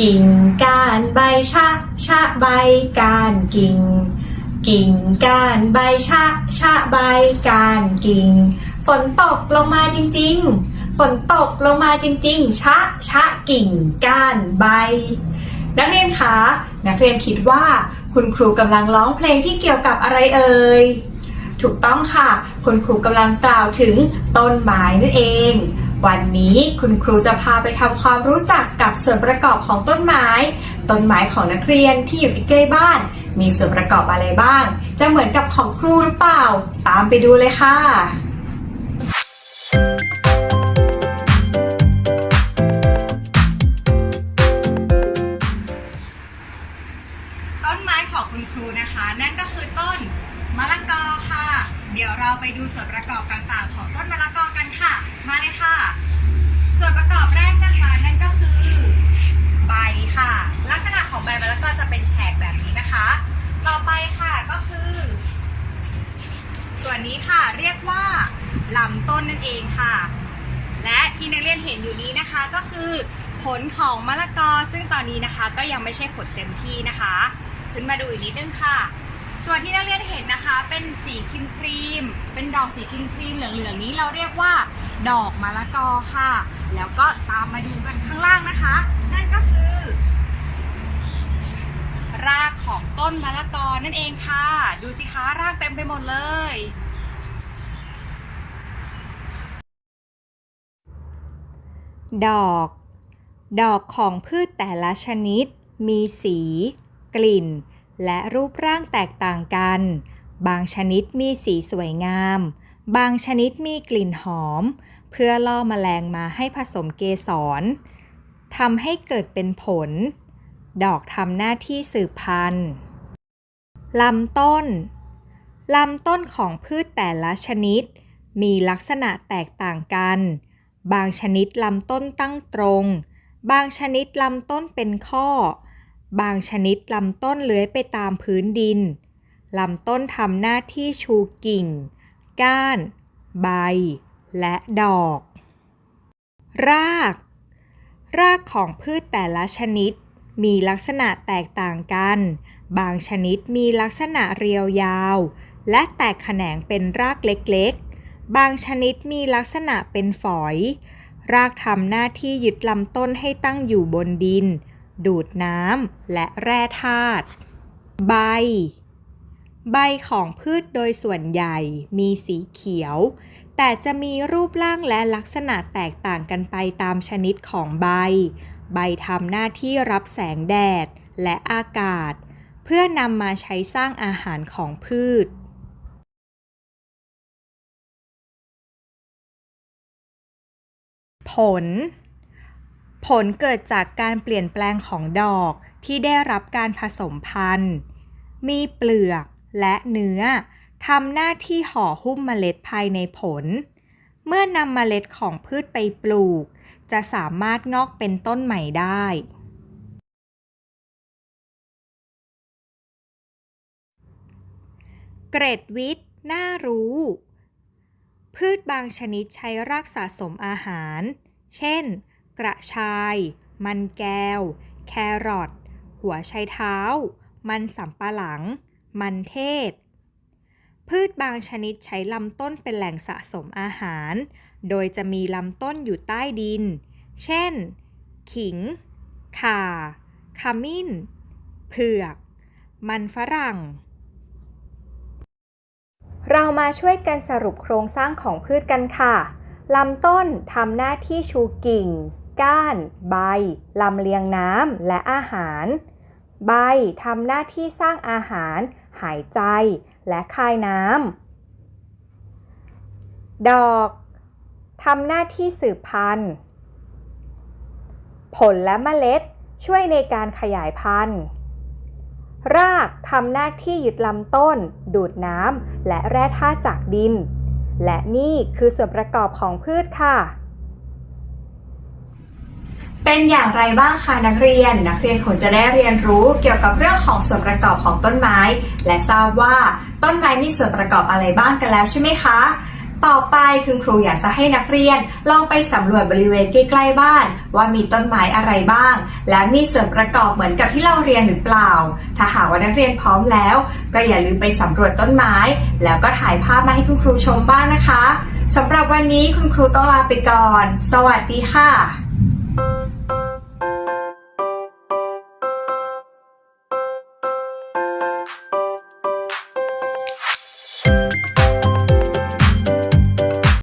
กิ่งก้านใบชะชะใบก้านกิ่ง กิ่งก้านใบชะชะใบก้านกิ่ง ฝนตกลงมาจริง ๆ ฝนตกลงมาจริง ๆ ชะชะกิ่งก้านใบ นักเรียนคะนักเรียนคิดว่าคุณครูกำลังร้องเพลงที่เกี่ยวกับอะไรเอ่ยถูกต้องค่ะ คุณครูกำลังกล่าวถึงต้นไม้นั่นเอง วันนี้คุณครูจะพาไปทำความรู้จักกับส่วนประกอบของต้นไม้ ต้นไม้ของนักเรียนที่อยู่ใกล้บ้าน มีส่วนประกอบอะไรบ้าง จะเหมือนกับของครูหรือเปล่า ตามไปดูเลยค่ะต้นไม้ของคุณครูนะคะนั่นก็คือต้นมะละกอค่ะ เดี๋ยวเราไปดูส่วนประกอบต่างๆ ของต้นมะละกอกันค่ะ ส่วนประกอบแรกนะคะ นั่นก็คือ ใบค่ะ ลักษณะของใบมะละกอจะเป็นแฉกแบบนี้นะคะ ต่อไปค่ะก็คือ ส่ว นนี้ค่ะเรียกว่าลำต้นนั่นเองค่ะ และที่นักเรียนเห็นอยู่นี้นะคะก็คือผลของมะละกอซึ่งตอนนี้นะคะก็ยังไม่ใช่ผลเต็มที่นะคะ ขึ้นมาดูอีกนิดนึงค่ะ ส่วนที่นักเรียนเห็นนะคะ เป็นสีครีมครีม เป็นดอกสีครีมครีมเหลืองๆนี้เราเรียกว่า ดอกมะละกอค่ะ แล้วก็ตามมาดูกันข้างล่างนะคะ นั่นก็คือ รากของต้นมะละกอนั่นเองค่ะ ดูสิคะรากเต็มไปหมดเลย ดอก ดอกของพืชแต่ละชนิด มีสี กลิ่น และรูปร่างแตกต่างกัน บางชนิดมีสีสวยงาม บางชนิดมีกลิ่นหอม เพื่อล่อแมลงมาให้ผสมเกสรทำให้เกิดเป็นผล ดอกทำหน้าที่สืบพันธุ์ลำต้น ลำต้นของพืชแต่ละชนิด มีลักษณะแตกต่างกัน บางชนิดลำต้นตั้งตรง บางชนิดลำต้นเป็นข้อ บางชนิดลำต้นเลื้อยไปตามพื้นดิน ลำต้นทำหน้าที่ชูกิ่ง ก้าน ใบ และดอก ราก รากของพืชแต่ละชนิดมีลักษณะแตกต่างกัน บางชนิดมีลักษณะเรียวยาว และแตกแขนงเป็นรากเล็กๆ บางชนิดมีลักษณะเป็นฝอย รากทำหน้าที่ยึดลำต้นให้ตั้งอยู่บนดิน ดูดน้ำและแร่ธาตุ ใบ ใบของพืชโดยส่วนใหญ่มีสีเขียว แต่จะมีรูปร่างและลักษณะแตกต่างกันไปตามชนิดของใบ ใบทำหน้าที่รับแสงแดดและอากาศ เพื่อนำมาใช้สร้างอาหารของพืช ผล ผลเกิดจากการเปลี่ยนแปลงของดอกที่ได้รับการผสมพันธุ์ มีเปลือกและเนื้อทำหน้าที่ห่อหุ้มเมล็ดภายในผล เมื่อนำเมล็ดของพืชไปปลูก จะสามารถงอกเป็นต้นใหม่ได้ เกรดวิทย์น่ารู้ พืชบางชนิดใช้รากสะสมอาหาร เช่น กระชาย มันแก้ว แครอท หัวไชเท้า มันสำปะหลัง มันเทศ พืชบางชนิดใช้ลำต้นเป็นแหล่งสะสมอาหาร โดยจะมีลำต้นอยู่ใต้ดิน เช่น ขิง ข่า ขมิ้น เผือก มันฝรั่ง เรามาช่วยกันสรุปโครงสร้างของพืชกันค่ะ ลำต้นทำหน้าที่ชูกิ่ง ก้าน ใบ ลำเลียงน้ำและอาหาร ใบทำหน้าที่สร้างอาหาร หายใจ และคายน้ำ ดอกทำหน้าที่สืบพันธุ์ ผลและเมล็ดช่วยในการขยายพันธุ์ ทำหน้าที่ยึดลำต้น ดูดน้ำและแร่ธาตุจากดิน และนี่คือส่วนประกอบของพืชค่ะ เป็นอย่างไรบ้างคะนักเรียน นักเรียนคงจะได้เรียนรู้เกี่ยวกับเรื่องของส่วนประกอบของต้นไม้ และทราบว่าต้นไม้มีส่วนประกอบอะไรบ้างกันแล้วใช่ไหมคะ ต่อไปคุณครูอยากจะให้นักเรียนลองไปสำรวจบริเวณใกล้ๆบ้าน ว่ามีต้นไม้อะไรบ้าง และมีส่วนประกอบเหมือนกับที่เราเรียนหรือเปล่า ถ้าหากว่านักเรียนพร้อมแล้ว ก็อย่าลืมไปสำรวจต้นไม้ แล้วก็ถ่ายภาพมาให้คุณครูชมบ้างนะคะสำหรับวันนี้คุณครูต้องลาไปก่อน สวัสดีค่ะ